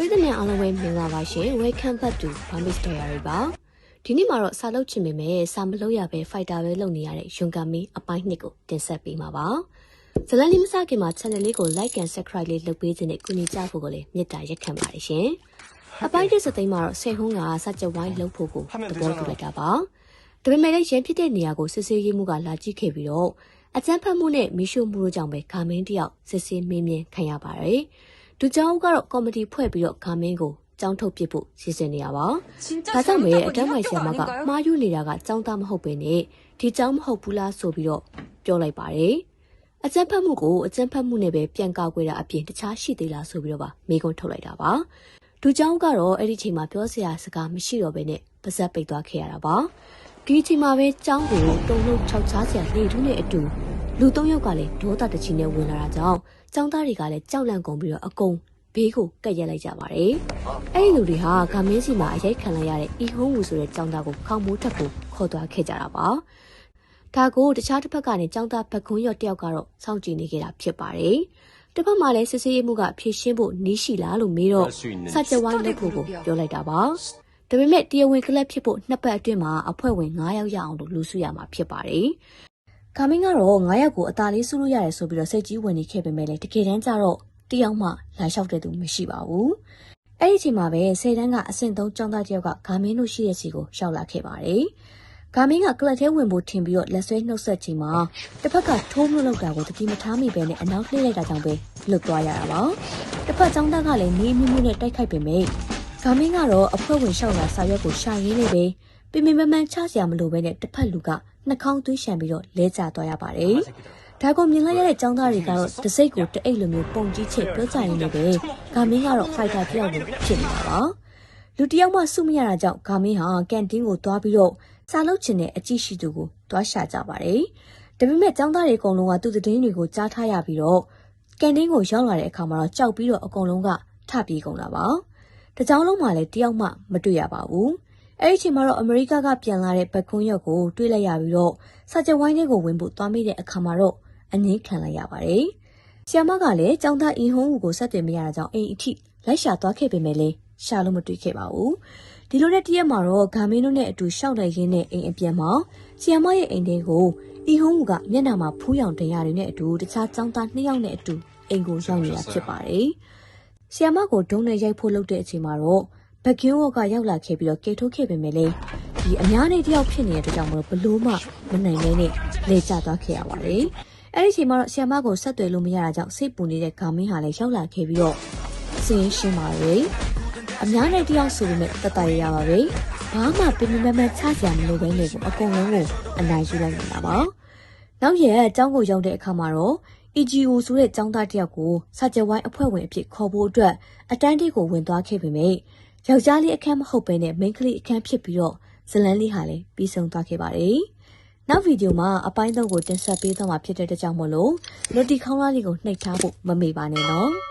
ပြည်သူများအားလုံးပဲမင်္ဂလာပါရှင် Welcome back to Bambis Diary ပါဒီနေ့မှာတော့စာလုပ်ချင်ပေမဲ့စာမလုပ်ရပဲ fighter ပဲလုပ်နေရတဲ့ယွန်ကမီအပိုင်းနှစ်ကိုတင်ဆက်ပေးမှာပါဇလန်လေးမစခင်မှာ channel လေးကို like and subscribe လေးလုပ်ပေးခြင်းနဲ့ကူညီကြဖို့ကိုလည်းမေတ္တာရက်ခံပါတယ်ရှင်အပိုင်းတစ်စသိမ်းမှာတော့ဆယ်ဟုံးကစကြဝိုင်းလုပ်ဖို့ကိုသဘောတူလိုက်တာပါဒါပေမဲ့လည်းရန်ဖြစ်တဲ့နေရာကိုစစ်ဆေးရေးမှုကလာကြည့်ခဲ့ပြီးတော့အကြမ်းဖက်မှုနဲ့မိရှုမှုတို့ကြောင့်ပဲဂါမင်းတယောက်စစ်ဆေးမင်းမြင်ခံရပါတယ်။ ဒူချောင်းကတော့ကော်မတီဖွဲ့ပြီးတော့ဂါမင်းကိုကျောင်းထုတ်ပစ်ဖို့ရည်စင်နေတာပါ။ဒါကြောင့်မေရဲ့အတန်းမိုင်ဆရာမကမှားယူနေတာကကျောင်းသားမဟုတ်ပဲနဲ့ဒီကျောင်းမဟုတ်ဘူးလားဆိုပြီးတော့ပြောလိုက်ပါတယ်။အကြမ်းဖက်မှုကိုအကြမ်းဖက်မှုနဲ့ပဲပြန်ကောက်ွယ်တာအပြင်တခြားရှိသေးလားဆိုပြီးတော့ပါမိကုံထုတ်လိုက်တာပါ။ဒူချောင်းကတော့အဲ့ဒီချိန်မှာပြောစရာစကားမရှိတော့ပဲနဲ့ပါဇက်ပိတ်သွားခဲ့ရတာပါ။ဒီချိန်မှာပဲကျောင်းကိုတုံ့လုံးခြောက်ချားစရာနေထူးနဲ့အတူ လူသုံးယောက်ကလည်းဒေါသတချီနဲ့ဝင်လာတာကြောင့်ចောင်းသားတွေကလည်းကြောက်လန့်ကုန်ပြီးတော့အကုန်ဘေးကိုကပ်ရက်လိုက်ကြပါတယ်။အဲ့ဒီလူတွေဟာဂမင်းစီမှာအရိုက်ခံလိုက်ရတဲ့ဤဟုံးဝူဆိုတဲ့ចောင်းသားကိုခေါင်းမိုးထက်ကိုခေါ်သွားခဲ့ကြတာပါ။ဒါကိုတခြားတစ်ဖက်ကနေចောင်းသားဘက်ခွန်းရော့တယောက်ကတော့စောင့်ကြည့်နေခဲ့တာဖြစ်ပါတယ်။တစ်ဖက်မှာလည်းစစ်စေးရေးမှုကဖြည့်ရှင်းဖို့နီးရှိလားလို့မေးတော့စကြဝဠာလက်ကိုပြောလိုက်တာပါ။ဒါပေမဲ့တရားဝင်ကလပ်ဖြစ်ဖို့နှစ်ပတ်အတွင်းမှာအဖွဲ့ဝင်9ယောက်ရအောင်လို့လူစုရမှာဖြစ်ပါတယ်။ ကာမင်းကတော့9ယောက်ကိုအသာလေးစုလို့ရတယ်ဆိုပြီးတော့စိတ်ကြီးဝင်နေခဲ့ပေမဲ့လည်းတကယ်တမ်းကျတော့တယောက်မှလာလျှောက်တဲ့သူမရှိပါဘူး။အဲ့ဒီအချိန်မှာပဲဆယ်တန်းကအဆင့်3ကျောင်းသားတစ်ယောက်ကဂါမင်းတို့ရှိတဲ့စီကိုရောက်လာခဲ့ပါတယ်။ဂါမင်းကကလပ်ထဲဝင်ဖို့ထင်ပြီးတော့လက်ဆွဲနှုတ်ဆက်ချိန်မှာတစ်ဖက်ကထိုးမလို့လောက်တာကိုတတိမထားမိပဲနဲ့အနောက်လှည့်လိုက်တာကြောင့်ပဲလွတ်သွားရတာပါ။တစ်ဖက်ကျောင်းသားကလည်းနေအမြင့်မြင့်နဲ့တိုက်ခိုက်ပေမဲ့ဂါမင်းကတော့အဖွဲ့ဝင်လျှောက်လာစာရွက်ကိုရှာရင်းနေပဲပင်ပင်ပန်းပန်းချစရာမလိုပဲနဲ့တစ်ဖက်လူက နှာခေါင်းသွေးရှံပြီးတော့လဲကျသွားရပါတယ်။ဒါကိုမြင်လိုက်ရတဲ့ကျောင်းသားတွေကတော့တစိတ်ကိုတအိတ်လိုမျိုးပုံကြီးချစ်ပြောကြရင်းနေပဲဂါမင်းကတော့ဖိုက်တာပြောက်ကိုဖြစ်နေတာပါ။လူတစ်ယောက်မှစုမရတာကြောင့်ဂါမင်းဟာကန်တင်းကိုသွားပြီးတော့စာလုပ်ချင်တဲ့အကြည့်ရှိသူကိုသွားရှာကြပါတယ်။ဒါပေမဲ့ကျောင်းသားတွေအကုန်လုံးကသူ့သတင်းတွေကိုကြားထားရပြီးတော့ကန်တင်းကိုရောက်လာတဲ့အခါမှာတော့ကြောက်ပြီးတော့အကုန်လုံးကထပြေးကုန်တာပါ။တကြောင်လုံးမှလည်းတယောက်မှမတွေ့ရပါဘူး။ အဲ့ဒီအချိန်မှာတော့အမေရိကကပြန်လာတဲ့ဘက်ခွန်းရက်ကိုတွေ့လိုက်ရပြီးတော့စာကြဝိုင်းလေးကိုဝင်ဖို့သွားမိတဲ့အခါမှာတော့အငင်းခံလိုက်ရပါတယ်။ဆီယမကလည်းចောင်းသားအင်ဟုံးကိုဆက်သွယ်မရတာကြောင့်အိမ်အထိလိုက်ရှာသွားခဲ့ပေမဲ့လည်းရှာလို့မတွေ့ခဲ့ပါဘူး။ဒီလိုနဲ့တရက်မှာတော့ဂါမင်းတို့နဲ့အတူရှောက်လိုက်ရင်းနဲ့အိမ်အပြန်မှာဆီယမရဲ့အိမ်တွေကိုအင်ဟုံးကမျက်နှာမှာဖူးရောင်ဒဏ်ရာတွေနဲ့အတူတခြားចောင်းသားနှစ်ယောက်နဲ့အတူအိမ်ကိုရောက်နေတာဖြစ်ပါတယ်။ဆီယမကိုဒုံးနဲ့ရိုက်ဖို့လုပ်တဲ့အချိန်မှာတော့ ဘက်ကင်းဝေါကရောက်လာခဲ့ပြီးတော့ကေထုတ်ခဲ့ပေမဲ့လည်းဒီအများနဲ့တယောက်ဖြစ်နေတဲ့အတွက်ကြောင့်မလို့ဘလို့မှမနိုင်မဲနဲ့လေကျသွားခဲ့ရပါတယ်။အဲ့ဒီအချိန်မှာတော့ဆီယမကိုဆက်သွယ်လို့မရတာကြောင့်စိတ်ပူနေတဲ့ဂါမင်းဟာလည်းရောက်လာခဲ့ပြီးတော့စင်းရှင်းပါရယ်အများနဲ့တယောက်ဆိုပေမဲ့တတရရပါပဲ။ဘာမှပင်ပန်းပန်းချစရာမလိုပဲနေကိုအကုန်လုံးကိုအနိုင်ယူလိုက်နေတာပါ။နောက်ရက်အเจ้าကိုရောက်တဲ့အခါမှာတော့ EGO ဆိုတဲ့ចောင်းသားတယောက်ကိုစာကြဝိုင်းအဖွဲ့ဝင်အဖြစ်ခေါ်ဖို့အတွက်အတန်းတိကိုဝင်သွားခဲ့ပေမဲ့ ယောက်ျားလေးအခန်းမဟုတ်ဘဲနဲ့မိန်းကလေးအခန်းဖြစ်ပြီးတော့ဇလန်းလေးဟာလည်းပြီးဆုံးသွားခဲ့ပါတယ်။နောက်ဗီဒီယိုမှာအပိုင်းသုံးကိုတင်ဆက်ပေးသွားမှာဖြစ်တဲ့အတွက်ကြောင့်မို့လို့လွတ်တီခေါင်းလားလေးကိုနှိပ်ထားဖို့မမေ့ပါနဲ့နော်။